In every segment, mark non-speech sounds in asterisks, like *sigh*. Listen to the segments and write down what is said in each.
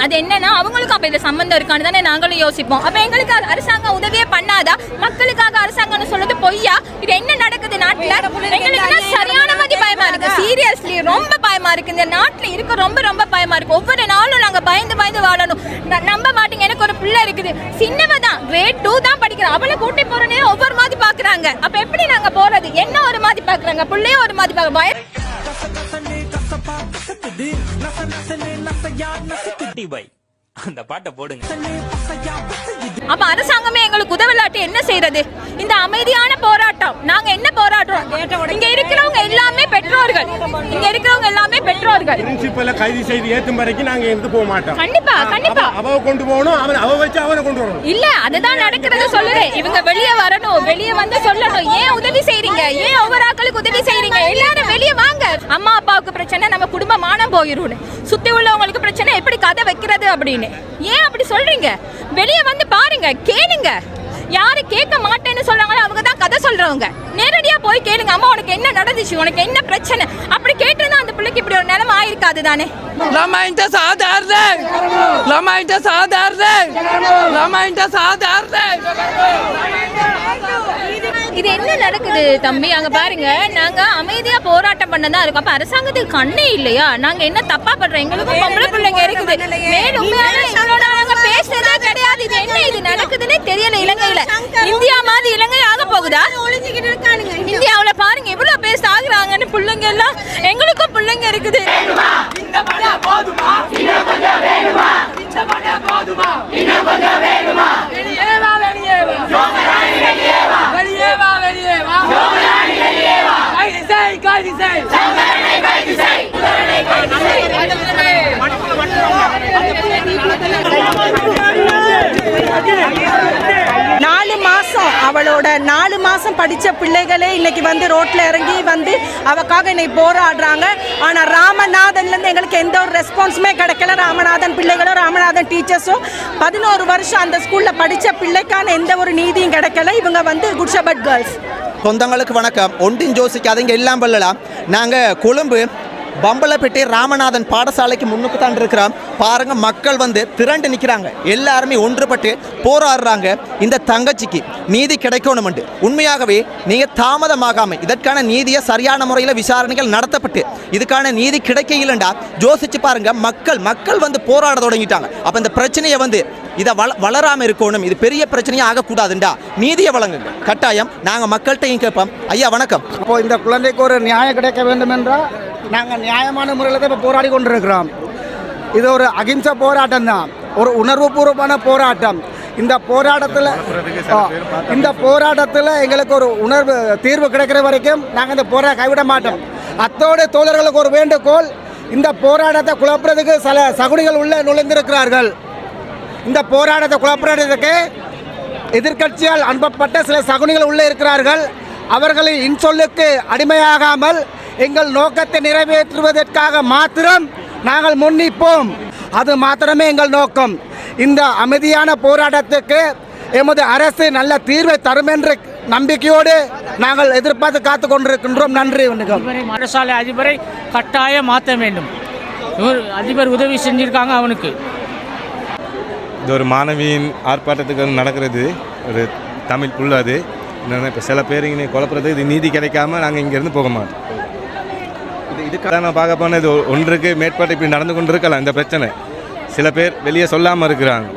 அது என்னன்னா அவங்களுக்கும் அப்ப இந்த சம்மந்தம் இருக்கான்னு தானே நாங்களும் யோசிப்போம். அப்ப எங்களுக்கு அரசாங்கம் உதவியே பண்ணாதா? மக்களுக்காக அரசாங்கம்னு சொல்றது பொய்யா? இது என்ன நடக்குது நாட்டுல? எங்களுக்கு சரியான மாதிரி பயமா இருக்கு. சீரியஸ்லி ரொம்ப பயமா இருக்கு. இந்த நாட்டுல இருக்க ரொம்ப ரொம்ப பயமா இருக்கு. ஒவ்வொரு நாளும் நாங்க பயந்து பயந்து வாழணும். ந- நம்ப மாட்டீங்க. எனக்கு ஒரு பிள்ளை இருக்குது. சின்னவ தான். கிரேட் டூ தான் படிக்கிறா அவளை கூட்டி போற நேரம் ஒவ்வொரு மாதிரி பாக்குறாங்க. அப்ப எப்படி நாங்க போறது? என்ன ஒரு மாதிரி பாக்குறாங்க? பிள்ளைய ஒரு மாதிரி பாக்க பயம் குட்டி பாய் *laughs* அந்த பாட்டை போடுங்க. அப்ப அரசாங்கமே எங்களுக்கு உதவலாட்டி என்ன செய்யறது இந்த அமைதியான போராட்டம். நாங்க என்ன போராடுறோம்? இங்க இருக்கிறவங்க எல்லாமே பெற்றோர்கள். இங்க இருக்கிறவங்க எல்லாமே பெற்றோர்கள். பிரின்சிபலை கைது செய்து ஏத்தும் வரைக்கும் நாங்க இருந்து போக மாட்டோம்? கண்டிப்பா கண்டிப்பா. அவ- கொண்டு போகணும் அவன் அவ வச்சு அவனை கொண்டு வரணும். இல்ல அதுதான் நடக்கிறது சொல்லுறேன். இவங்க வெளியே வரணும் வெளியே வந்து சொல்லணும் ஏன் உதவி செய்றீங்க? ஏன் ஒவ்வொரு ஆட்களுக்கு உதவி செய்றீங்க? எல்லாரும் வெளியே வாங்க. அம்மா அப்பாவுக்கு பிரச்சனை நம்ம குடும்ப மானம் போயிரும் சுத்தி உள்ளவங்களுக்கு பிரச்சனை எப்படி கதை வைக்கிறது அப்படின்னு. ஏன் அப்படி சொல்றீங்க? வெளியே வந்து பாருங்க. கேளுங்க யாரு கேட்க மாட்டேன்னு சொல்றாங்களோ அவங்க தான் கதை சொல்றவங்க. நேரடியா போய் கேளுங்க அம்மா உனக்கு என்ன நடந்துச்சு? உனக்கு என்ன பிரச்சனை? அப்படி கேட்டிருந்தா அந்த பிள்ளைக்கு இப்படி ஒரு நிலைமை ஆயிருக்காது தானே! Lama inte sadarde! Lama inte sadarde! இது என்ன நடக்குது தம்பி? அங்க பாருங்க நாங்க அமைதியா போராட்டம் பண்ணதா இருக்கோம். அப்ப அரசாங்கத்துக்கு கண்ணே இல்லையா? நாங்க என்ன தப்பா பண்றோம்? எங்களுக்கும் பொம்பளை பிள்ளைங்க இருக்குது. மேலும் உண்மையான எங்களோட நாங்க பேசுறதே கிடையாது இது என்ன இது நடக்குதுன்னே தெரியல இலங்கையில இந்தியா மாதிரி இலங்கை ஆக போகுதா இந்தியாவுல பாருங்க எவ்வளவு பேர் சாகுறாங்கன்னு பிள்ளைங்க எல்லாம் எங்களுக்கும் பிள்ளைங்க இருக்குது. மாசம் அவளோட நாலு மாதம் படித்த பிள்ளைகளே இன்னைக்கு வந்து ரோட்டில் இறங்கி வந்து அவக்காக இன்னைக்கு போராடுறாங்க. ஆனால் ராமநாதன்லேருந்து எங்களுக்கு எந்த ஒரு ரெஸ்பான்ஸுமே கிடைக்கல. ராமநாதன் பிள்ளைகளோ ராமநாதன் டீச்சர்ஸோ பதினோரு வருஷம் அந்த ஸ்கூலில் படித்த பிள்ளைக்கான எந்த ஒரு நீதியும் கிடைக்கல. இவங்க வந்து குட்ஷபட் கேர்ள்ஸ் சொந்தங்களுக்கு வணக்கம். ஒன்றின் ஜோசிக்கு அதுங்க எல்லாம் பல்லலாம் நாங்கள் கொழும்பு பம்பலப்பேட்டை ராமநாதன் பாடசாலைக்கு முன்னுக்கு தான் இருக்கிறோம் பாருங்க மக்கள் வந்து திரண்டு நிற்கிறாங்க எல்லாருமே ஒன்றுபட்டு போராடுறாங்க. இந்த தங்கச்சிக்கு நீதி கிடைக்கணும்ட்டு உண்மையாகவே நீங்கள் தாமதமாகாம இதற்கான நீதியை சரியான முறையில் விசாரணைகள் நடத்தப்பட்டு இதுக்கான நீதி கிடைக்க இல்லைண்டா யோசிச்சு பாருங்க மக்கள் மக்கள் வந்து போராட தொடங்கிட்டாங்க. அப்போ இந்த பிரச்சனையை வந்து இதை வள வளராமல் இருக்கணும். இது பெரிய பிரச்சனையாக ஆகக்கூடாதுண்டா? நீதியை வழங்குங்க. கட்டாயம் நாங்கள் மக்கள்கிட்டையும் கேட்போம். ஐயா வணக்கம். அப்போ இந்த குழந்தைக்கு ஒரு நியாயம் கிடைக்க வேண்டும் என்றால் நாங்கள் நியாயமான முறையில் தான் இப்போ போராடி கொண்டிருக்கிறோம். இது ஒரு அகிம்சை போராட்டம் தான். ஒரு உணர்வுபூர்வமான போராட்டம். இந்த போராட்டத்தில் இந்த போராட்டத்தில் எங்களுக்கு ஒரு உணர்வு தீர்வு கிடைக்கிற வரைக்கும் நாங்கள் இந்த போரா கைவிட மாட்டோம். அத்தோட தோழர்களுக்கு ஒரு வேண்டுகோள் இந்த போராட்டத்தை குழப்புறதுக்கு சில சகுனிகள் உள்ளே நுழைந்திருக்கிறார்கள். இந்த போராட்டத்தை குழப்புறதுக்கு எதிர்க்கட்சியால் அனுப்பப்பட்ட சில சகுனிகள் உள்ளே இருக்கிறார்கள். அவர்களின் இன்சொல்லுக்கு அடிமையாகாமல் எங்கள் நோக்கத்தை நிறைவேற்றுவதற்காக மாத்திரம் நாங்கள் முன்னிப்போம் அது மாத்திரமே எங்கள் நோக்கம். இந்த அமைதியான போராட்டத்துக்கு எமது அரசு நல்ல தீர்வை தரும் என்ற நம்பிக்கையோடு நாங்கள் எதிர்பார்த்து காத்து கொண்டிருக்கின்றோம். நன்றி வணக்கம். பாடசாலை அதிபரை கட்டாயம் மாற்ற வேண்டும். அதிபர் உதவி செஞ்சிருக்காங்க அவனுக்கு. இது ஒரு மாணவியின் ஆர்ப்பாட்டத்துக்கு நடக்கிறது. ஒரு தமிழ் புல் அது. என்னென்னா இப்போ சில பேர் இங்கே குழப்புறது இது நீதி கிடைக்காம நாங்கள் இங்கேருந்து போக மாட்டோம். இது இதுக்காக நான் பார்க்க போனால் இது ஒன்றுக்கு மேற்பாட்டு இப்படி நடந்து கொண்டு இருக்கலாம் இந்த பிரச்சனை. சில பேர் வெளியே சொல்லாமல் இருக்கிறாங்க.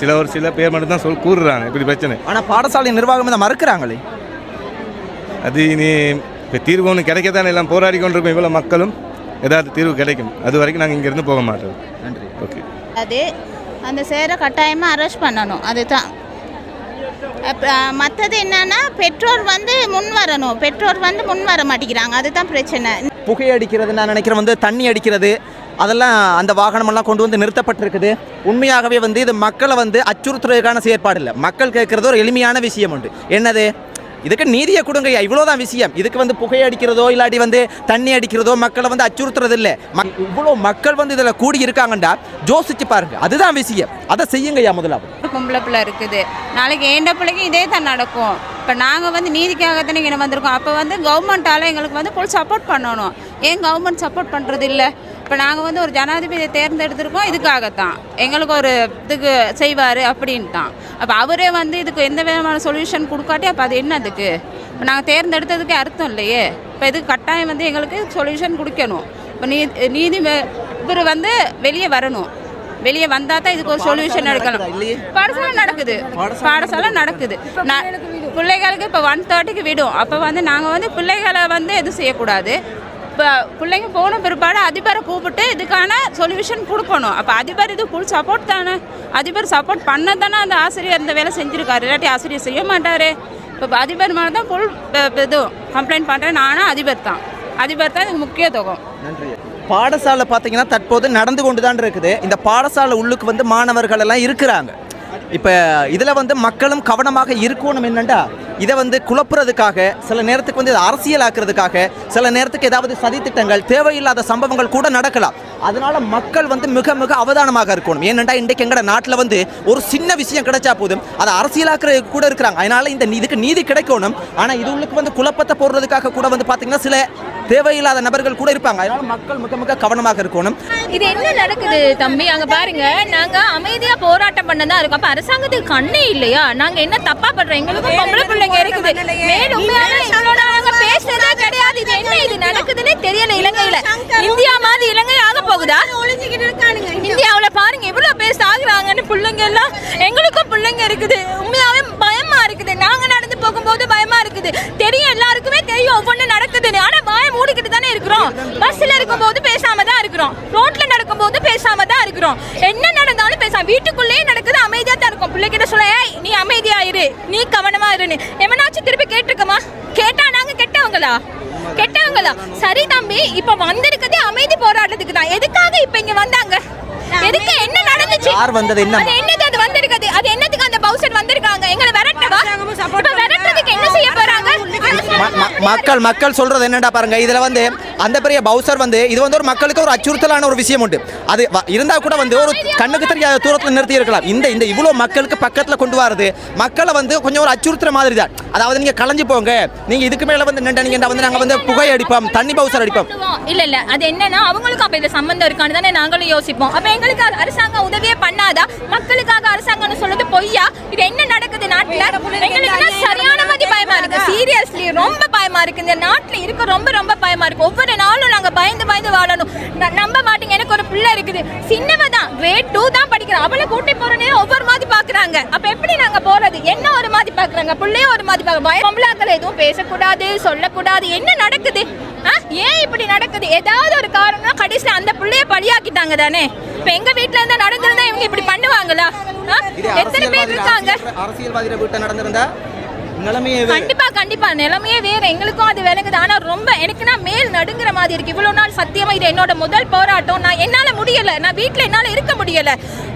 சில ஒரு சில பேர் மட்டும் தான் சொல் கூறுறாங்க இப்படி பிரச்சனை. ஆனால் பாடசாலை நிர்வாகம் இதை மறுக்கிறாங்களே? அது இனி இப்போ தீர்வு ஒன்று கிடைக்கத்தானே? எல்லாம் போராடி கொண்டிருக்கோம் இவ்வளோ மக்களும். ஏதாவது தீர்வு கிடைக்கும். அது வரைக்கும் நாங்கள் இங்கேருந்து போக மாட்டோம். நன்றி. ஓகே. அது அந்த சேரை கட்டாயமாக அரெஸ்ட் பண்ணணும். அதுதான். மற்றது என்னன்னா பெற்றோர் வந்து முன் வரணும். பெற்றோர் வந்து முன் வர மாட்டேங்கிறாங்க. அதுதான் பிரச்சனை. புகை அடிக்கிறது நான் நினைக்கிறேன் வந்து தண்ணி அடிக்கிறது அதெல்லாம் அந்த வாகனமெல்லாம் கொண்டு வந்து நிறுத்தப்பட்டிருக்குது. உண்மையாகவே வந்து இது மக்களை வந்து அச்சுறுத்துறதுக்கான செயற்பாடு இல்லை. மக்கள் கேட்குறது ஒரு எளிமையான விஷயம் உண்டு. என்னது? இதுக்கு நீதியை கொடுங்கய்யா இவ்வளோதான் விஷயம். இதுக்கு வந்து புகை அடிக்கிறதோ இல்லாட்டி வந்து தண்ணி அடிக்கிறதோ மக்களை வந்து அச்சுறுத்துறது இல்லை மக் இவ்வளோ மக்கள் வந்து இதில் கூடி இருக்காங்கண்டா ஜோசிச்சு பாருங்க அதுதான் விஷயம். அதை செய்யுங்கய்யா முதலாவது. பொம்பளை பிள்ளை இருக்குது. நாளைக்கு ஏண்ட பிள்ளைக்கு இதே தான் நடக்கும். இப்போ நாங்கள் வந்து நீதிக்காக தானே இங்கே வந்திருக்கோம். அப்போ வந்து கவர்மெண்ட்டால் எங்களுக்கு வந்து ஃபுல் சப்போர்ட் பண்ணணும். ஏன் கவர்மெண்ட் சப்போர்ட் பண்ணுறது இல்லை இப்போ நாங்கள் வந்து ஒரு ஜனாதிபதியை தேர்ந்தெடுத்திருக்கோம் இதுக்காகத்தான். எங்களுக்கு ஒரு இதுக்கு செய்வார் அப்படின்ட்டு தான் அப்போ அவரே வந்து இதுக்கு எந்த விதமான சொல்யூஷன் கொடுக்காட்டி அப்போ அது என்னதுக்கு இப்போ நாங்கள் தேர்ந்தெடுத்ததுக்கு அர்த்தம் இல்லையே. இப்போ இதுக்கு கட்டாயம் வந்து எங்களுக்கு சொல்யூஷன் கொடுக்கணும். இப்போ நீ நீதி இவர் வந்து வெளியே வரணும். வெளியே வந்தால் தான் இதுக்கு ஒரு சொல்யூஷன் எடுக்கலாம் இல்லையே? பாடசாலை நடக்குது. பாடசாலை நடக்குது? நான் பிள்ளைகளுக்கு இப்போ ஒன் தேர்ட்டிக்கு விடும். அப்போ வந்து நாங்கள் வந்து பிள்ளைகளை வந்து எதுவும் செய்யக்கூடாது? இப்போ பிள்ளைங்க போன பிற்பாடு அதிபரை கூப்பிட்டு இதுக்கான சொல்யூஷன் கொடுக்கணும். அப்போ அதிபர் இது ஃபுல் சப்போர்ட் தானே? அதிபர் சப்போர்ட் பண்ண தானே அந்த ஆசிரியர் இந்த வேலை செஞ்சுருக்காரு. இல்லாட்டி ஆசிரியர் செய்ய மாட்டார். இப்போ அதிபர் மேலே தான் ஃபுல் இது கம்ப்ளைண்ட் பண்ணுறேன் நானும் அதிபர் தான். அதிபர் தான் இதுக்கு முக்கியத்துவம் நன்றி. பாடசாலை பார்த்தீங்கன்னா தற்போது நடந்து கொண்டு தான் இருக்குது. இந்த பாடசாலை உள்ளுக்கு வந்து மாணவர்கள் எல்லாம் இருக்கிறாங்க. இப்போ இதில் வந்து மக்களும் கவனமாக இருக்கணும் என்னண்டா? இதை வந்து குழப்புறதுக்காக சில நேரத்துக்கு வந்து இதை அரசியலாக்குறதுக்காக சில நேரத்துக்கு ஏதாவது சதித்திட்டங்கள் தேவையில்லாத சம்பவங்கள் கூட நடக்கலாம். அதனால மக்கள் வந்து மிக மிக அவதானமாக இருக்கணும். ஏனென்றா இன்றைக்கு எங்கட நாட்டில் வந்து ஒரு சின்ன விஷயம் கிடைச்சா போதும். அதை அரசியலாக்குறது கூட இருக்கிறாங்க. அதனால இந்த இதுக்கு நீதி கிடைக்கணும். ஆனால் இது உங்களுக்கு வந்து குழப்பத்தை போடுறதுக்காக கூட வந்து பார்த்தீங்கன்னா சில தேவையில்லாத நபர்கள் கூட இருப்பாங்க. அதனால மக்கள் மிக மிக கவனமாக இருக்கணும். இது என்ன நடக்குது தம்பி? அங்க பாருங்க. நாங்க அமைதியா போராட்டம் பண்ணதான் இருக்கோம். அப்ப அரசாங்கத்துக்கு கண்ணே இல்லையா? நாங்க என்ன தப்பா பண்றோம்? எங்களுக்கும் பொம்பளை பிள்ளைங்க இருக்குது. நாங்க பேசுனதே கிடையாது. இது என்ன இது நடக்குதுன்னே தெரியல இலங்கையில. இந்தியா மாதிரி இலங்கை ஆக போகுதா? இந்தியாவுல பாருங்க எவ்வளவு பேர் சாகுறாங்கன்னு பிள்ளைங்க எல்லாம் எங்களுக்கும் பிள்ளைங்க இருக்குது. உண்மையாவே பயமா இருக்குது. நாங்க நடந்து போகும்போது பயமா இருக்குது. தெரியும் எல்லாருக்குமே தெரியும். ஒவ்வொன்று நடக்குதுன்னு ஆனா வாய மூடிக்கிட்டு தானே இருக்கிறோம். பஸ்ல இருக்கும்போது பேசாம தான் இருக்கிறோம் ரோட்ல நடக்கும்போது பேசாம தான் இருக்கிறோம். என்ன நடந்தாலும் பேசாம வீட்டுக்குள்ளேயே நடக்குது அமைதியா தான் இருக்கும். பிள்ளைகிட்ட சொல்ல "ஏய், நீ அமைதியா இரு. நீ கவனமா இருன்னு. எவனாச்சும் திருப்பி கேட்டிருக்கமா? கேட்டா நாங்க கெட்டவங்களா? கெட்டவங்களா? சரி தம்பி இப்ப வந்திருக்கதே அமைதி போராட்டத்துக்கு தான். எதுக்காக இப்ப இங்க வந்தாங்க? எதுக்கு என்ன நடந்துச்சு? யார் வந்தது என்ன? அது என்னது அது வந்திருக்குது? அது என்னத்துக்கு அந்த பவுசர் வந்திருக்காங்க? எங்களை விரட்டவா? இப்ப விரட்டுறதுக்கு என்ன செய்ய போறாங்க? மக்கள் மக்கள் சொல்றது என்னடா பாருங்க? இதுல வந்து அந்த பெரிய பவுசர் வந்து இது வந்து ஒரு மக்களுக்கு ஒரு அச்சுறுத்தலான ஒரு விஷயம் உண்டு. அது இருந்தால் இருந்தா கூட வந்து ஒரு கண்ணுக்கு தெரியாத தூரத்தில் நிறுத்தி இருக்கலாம். இந்த இந்த இவ்வளவு மக்களுக்கு பக்கத்துல கொண்டு வரது மக்களை வந்து கொஞ்சம் ஒரு அச்சுறுத்துற மாதிரி தான். அதாவது நீங்க கலைஞ்சு போங்க. நீங்க இதுக்கு மேல வந்து நின்று வந்து நாங்க வந்து புகை அடிப்போம் தண்ணி பவுசர் அடிப்போம். இல்ல இல்ல. அது என்னன்னா அவங்களுக்கும் அப்ப இந்த சம்பந்தம் இருக்கான்னு தானே நாங்களும் யோசிப்போம். அப்ப எங்களுக்கு அரசாங்கம் உதவியே பண்ணாதா? மக்களுக்காக அரசாங்கம்னு சொல்றது பொய்யா? இது என்ன நடக்குது நாட்டுல? எங்களுக்கு சரியான மாதிரி பயமா இருக்கு சீரியஸ்லி ரொம்ப பயமா இருக்கு. இந்த நாட்டுல இருக்க ரொம்ப ரொம்ப பயமா இருக்கு. ஒவ்வொரு நாளும் நாங்க பயந்து பயந்து வாழணும். நம்ப மாட்டீங்க. எனக்கு ஒரு பிள்ளை இருக்குது. சின்னவ தான். கிரேட் டூ தான் படிக்கிறா அவளை கூட்டி போற நேரம் ஒவ்வொரு மாதிரி பாக்குறாங்க. அப்ப எப்படி நாங்க போறது? என்ன ஒரு மாதிரி பாக்குறாங்க? பிள்ளைய ஒரு மாதிரி பாக்குறாங்க. பயம் பொம்பளாக்கள் எதுவும் பேசக்கூடாது சொல்லக்கூடாது. என்ன நடக்குது? ஏன் இப்படி நடக்குது? ஏதாவது ஒரு காரணம் கடைசியில் அந்த பிள்ளைய பழியாக்கிட்டாங்க தானே? இப்ப எங்க வீட்ல இருந்தா நடந்திருந்தா இவங்க இப்படி பண்ணுவாங்களா? எத்தனை பேர் இருக்காங்க? அரசியல்வாதிகள் வீட்டை நடந்திருந்தா நிலைமையே கண்டிப்பா கண்டிப்பா. நிலைமையே வேற. எங்களுக்கும் அது விளங்குது. ஆனா ரொம்ப எனக்குன்னா மேல் நடுங்குற மாதிரி இருக்கு. இவ்வளவு நாள் சத்தியமா இது என்னோட முதல் போராட்டம். நான் என்னால முடியல. நான் வீட்டுல என்னால இருக்க முடியல.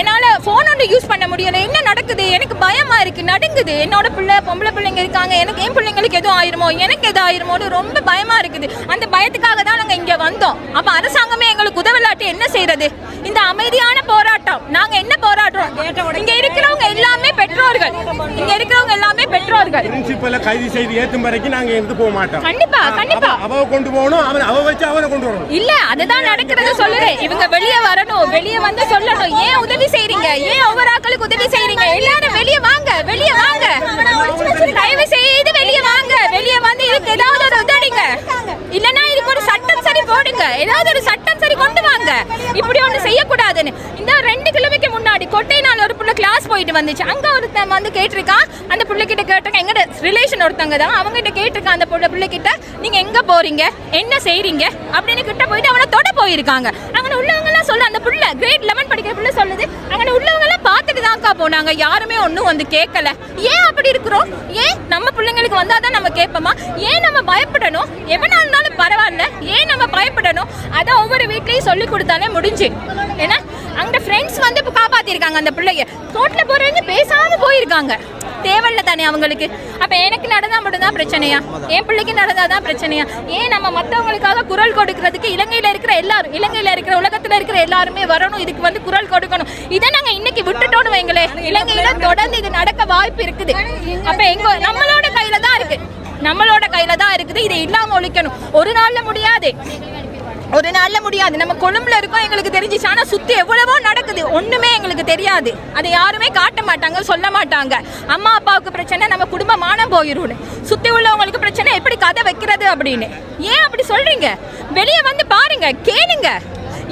என்னால போன் ஒன்று யூஸ் பண்ண முடியல. என்ன நடக்குது? எனக்கு பயமா இருக்கு. நடுங்குது. என்னோட பிள்ளை பொம்பளை பிள்ளைங்க இருக்காங்க. எனக்கு என் பிள்ளைங்களுக்கு எதுவும் ஆயிருமோ? எனக்கு எதுவும் ஆயிருமோன்னு ரொம்ப பயமா இருக்குது. அந்த பயத்துக்காக தான் நாங்க இங்க வந்தோம். அப்ப அரசாங்கமே எங்களுக்கு உதவலாட்டி என்ன செய்யறது இந்த அமைதியான போராட்டம். நாங்க என்ன போராடுறோம் இங்க இருக்கிறவங்க எல்லாமே பெற்றோர்கள். இங்க இருக்கிறவங்க எல்லாமே பெற்றோர்கள். பிரின்சிபலை கைது செய்து ஏத்தும் வரைக்கும் நாங்க இருந்து போக மாட்டோம். கண்டிப்பா கண்டிப்பா. அவ- கொண்டு போகணும் அவன் அவ வச்சு அவனை கொண்டு வரணும். இல்ல அதுதான் நடக்கிறது சொல்லுறேன். இவங்க வெளியே வரணும் வெளியே வந்து சொல்லணும். ஏன் உதவி செய்றீங்க? ஏன் ஒவ்வொரு ஆட்களுக்கு உதவி செய்றீங்க? எல்லாரும் வெளியே வாங்க வெளியே வாங்க. தயவு செய்து வெளியே வாங்க. வெளியே வந்து இதுக்கு ஏதாவது ஒரு உதவிங்க. இல்லனா இதுக்கு ஒரு சட்டம் சரி போடுங்க. ஏதாவது ஒரு சட்டம் சரி கொண்டு வாங்க. இப்படி ஒண்ணு செய்யக்கூடாதுன்னு. இந்த ரெண்டு கிலோமீட்டர் முன்னாடி கொட்டைநாள் ஒரு கிளாஸ் போயிட்டு வந்துச்சு. அங்கே ஒருத்தன் வந்து கேட்டிருக்கான். அந்த பிள்ளைகிட்ட கேட்டிருக்கேன் எங்கட ரிலேஷன் ஒருத்தவங்க தான். அவங்ககிட்ட கேட்டிருக்கான் அந்த பிள்ளை பிள்ளைகிட்ட நீங்கள் எங்கே போகிறீங்க என்ன செய்கிறீங்க அப்படின்னு கிட்ட போயிட்டு அவனை தொட போயிருக்காங்க. அங்கே உள்ளவங்கலாம் சொல்ல அந்த பிள்ளை கிரேட் லெவன் படிக்கிற பிள்ளை சொல்லுது அங்கே உள்ளவங்கலாம் பார்த்துட்டு தான்க்கா போனாங்க. யாருமே ஒன்றும் வந்து கேட்கல ஏன் அப்படி இருக்கிறோம்? ஏன் நம்ம பிள்ளைங்களுக்கு வந்தால் தான் நம்ம கேட்போமா? ஏன் நம்ம பயப்படணும்? எவனா இருந்தாலும் பரவாயில்ல. ஏன் நம்ம பயப்படணும்? அதை ஒவ்வொரு வீட்லேயும் சொல்லி கொடுத்தாலே முடிஞ்சு. ஏன்னா வந்து இப்போ காப்பாத்திருக்காங்க அந்த பிள்ளைய. ரோட்ல போறவங்க பேசாம போயிருக்காங்க. தேவையில்ல தானே அவங்களுக்கு. அப்ப எனக்கு நடந்தா மட்டும்தான் பிரச்சனையா? என் பிள்ளைக்கு நடந்தாதான் பிரச்சனையா? ஏன் நம்ம மத்தவங்களுக்காக குரல் கொடுக்கறதுக்கு இலங்கையில இருக்கிற எல்லாரும் இலங்கையில இருக்கிற உலகத்துல இருக்கிற எல்லாருமே வரணும் இதுக்கு வந்து குரல் கொடுக்கணும். இதை நாங்க இன்னைக்கு விட்டுட்டோன்னு வைங்களே இலங்கையில தொடர்ந்து இது நடக்க வாய்ப்பு இருக்குது. அப்ப எங்க நம்மளோட கையில தான் இருக்கு. நம்மளோட கையில தான் இருக்குது. இதை இல்லாம ஒழிக்கணும். ஒரு நாள்ல முடியாது. ஒரு நாளில் முடியாது. நம்ம கொழும்புல இருக்கோம் எங்களுக்கு தெரிஞ்சிச்சு. ஆனால் சுத்தி எவ்வளவோ நடக்குது. ஒண்ணுமே எங்களுக்கு தெரியாது. அதை யாருமே காட்ட மாட்டாங்க சொல்ல மாட்டாங்க. அம்மா அப்பாவுக்கு பிரச்சனை நம்ம குடும்ப மானம் சுற்றி சுத்தி உள்ளவங்களுக்கு பிரச்சனை எப்படி கதை வைக்கிறது அப்படின்னு. ஏன் அப்படி சொல்றீங்க? வெளியே வந்து பாருங்க கேளுங்க.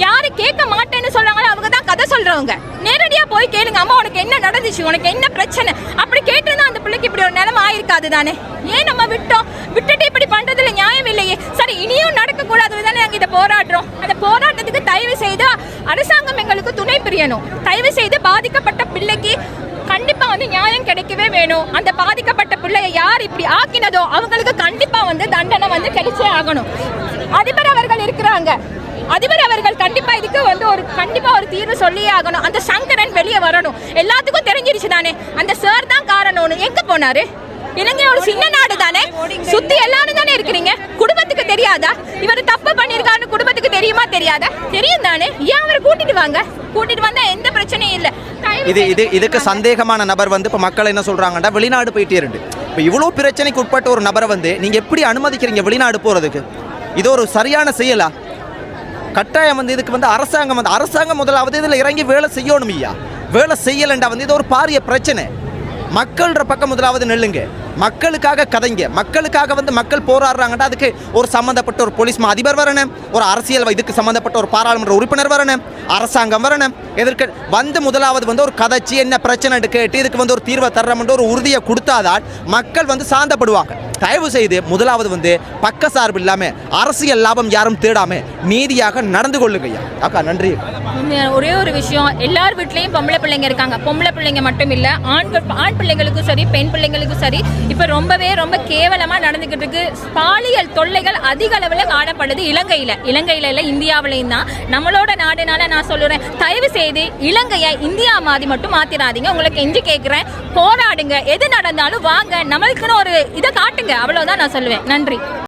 யாரு கேட்க மாட்டேன்னு சொல்றாங்களோ அவங்க தான் கதை சொல்றவங்க. நேரடியா போய் கேளுங்க. அம்மா உனக்கு என்ன நடந்துச்சு? உனக்கு என்ன பிரச்சனை? அப்படி கேட்டிருந்தா அந்த பிள்ளைக்கு இப்படி ஒரு நிலைமை ஆயிருக்காது தானே? ஏன் நம்ம விட்டோம் விட்டுட்டு இப்படி பண்றதுல நியாயம் இல்லையே. சரி இனியும் நடக்க கூடாது தானே நாங்கள் இதை போராடுறோம். அந்த போராட்டத்துக்கு தயவு செய்து அரசாங்கம் எங்களுக்கு துணை புரியணும். தயவு செய்து பாதிக்கப்பட்ட பிள்ளைக்கு கண்டிப்பா வந்து நியாயம் கிடைக்கவே வேணும். அந்த பாதிக்கப்பட்ட பிள்ளையை யார் இப்படி ஆக்கினதோ அவங்களுக்கு கண்டிப்பா வந்து தண்டனை வந்து கிடைச்சே ஆகணும். அதிபர் அவர்கள் இருக்கிறாங்க. அதிபர் அவர்கள் கண்டிப்பா இதுக்கு வந்து ஒரு கண்டிப்பா ஒரு தீர்வு சொல்லியே ஆகணும். அந்த சங்கரன் வெளியே வரணும். எல்லாத்துக்கும் தெரிஞ்சிருச்சு தானே. அந்த சார் தான் காரணம்னு. எங்க போனாரு? இலங்கை ஒரு சின்ன நாடு தானே சுத்தி எல்லாரும் தானே இருக்கிறீங்க? குடும்பத்துக்கு தெரியாதா? இவர் தப்பு பண்ணிருக்காருன்னு குடும்பத்துக்கு தெரியுமா தெரியாதா? தெரியும் தானே? ஏன் அவரை கூட்டிட்டு வாங்க? கூட்டிட்டு வந்தா எந்த பிரச்சனையும் இல்ல. இது இது இதுக்கு சந்தேகமான நபர் வந்து இப்போ மக்கள் என்ன சொல்றாங்கன்னா வெளிநாடு போயிட்டே இருக்கு. இப்போ இவ்வளோ பிரச்சனைக்கு உட்பட்ட ஒரு நபரை வந்து நீங்க எப்படி அனுமதிக்கிறீங்க வெளிநாடு போறதுக்கு? இது ஒரு சரியான செயலா? கட்டாயம் வந்து இதுக்கு வந்து அரசாங்கம் வந்து அரசாங்கம் முதலாவது இதில் இறங்கி வேலை செய்யணும் ஐயா. வேலை செய்யலைண்டா வந்து இது ஒரு பாரிய பிரச்சனை. மக்கள்ன்ற பக்கம் முதலாவது நெல்லுங்க. மக்களுக்காக கதைங்க. மக்களுக்காக வந்து மக்கள் போராடுறாங்கன்னா அதுக்கு ஒரு சம்மந்தப்பட்ட ஒரு போலீஸ் அதிபர் வரணும். ஒரு அரசியல் இதுக்கு சம்மந்தப்பட்ட ஒரு பாராளுமன்ற உறுப்பினர் வரணும். அரசாங்கம் வரணும். எதற்கு வந்து முதலாவது வந்து ஒரு கதைச்சி என்ன பிரச்சனை கேட்டு இதுக்கு வந்து ஒரு தீர்வை தர்றோம்ன்ற ஒரு உறுதியை கொடுத்தாதான் மக்கள் வந்து சாந்தப்படுவாங்க. தயவு செய்து முதலாவது வந்து பக்க சார்பு இல்லாமல் அரசியல் லாபம் யாரும் தேடாம நீதியாக நடந்து கொள்ளுங்கய்யா. அக்கா நன்றி. ஒரே ஒரு விஷயம் எல்லார் வீட்லேயும் பொம்பளை பிள்ளைங்க இருக்காங்க. பொம்பளை பிள்ளைங்க மட்டும் இல்லை ஆண்கள் ஆண் பிள்ளைங்களுக்கும் சரி பெண் பிள்ளைங்களுக்கும் சரி இப்போ ரொம்பவே ரொம்ப கேவலமாக நடந்துக்கிட்டு இருக்கு. பாலியல் தொல்லைகள் அதிக அளவில் காணப்படுது இலங்கையில். இலங்கையில் இல்லை இந்தியாவிலையும் தான். நம்மளோட நாடுனால நான் சொல்லுறேன் தயவு செய்து இலங்கையை இந்தியா மாதிரி மட்டும் மாத்திராதீங்க. உங்களுக்கு எஞ்சி கேட்குறேன் போராடுங்க. எது நடந்தாலும் வாங்க. நம்மளுக்குன்னு ஒரு இதை காட்டுங்க. அவ்வளோதான் நான் சொல்லுவேன். நன்றி.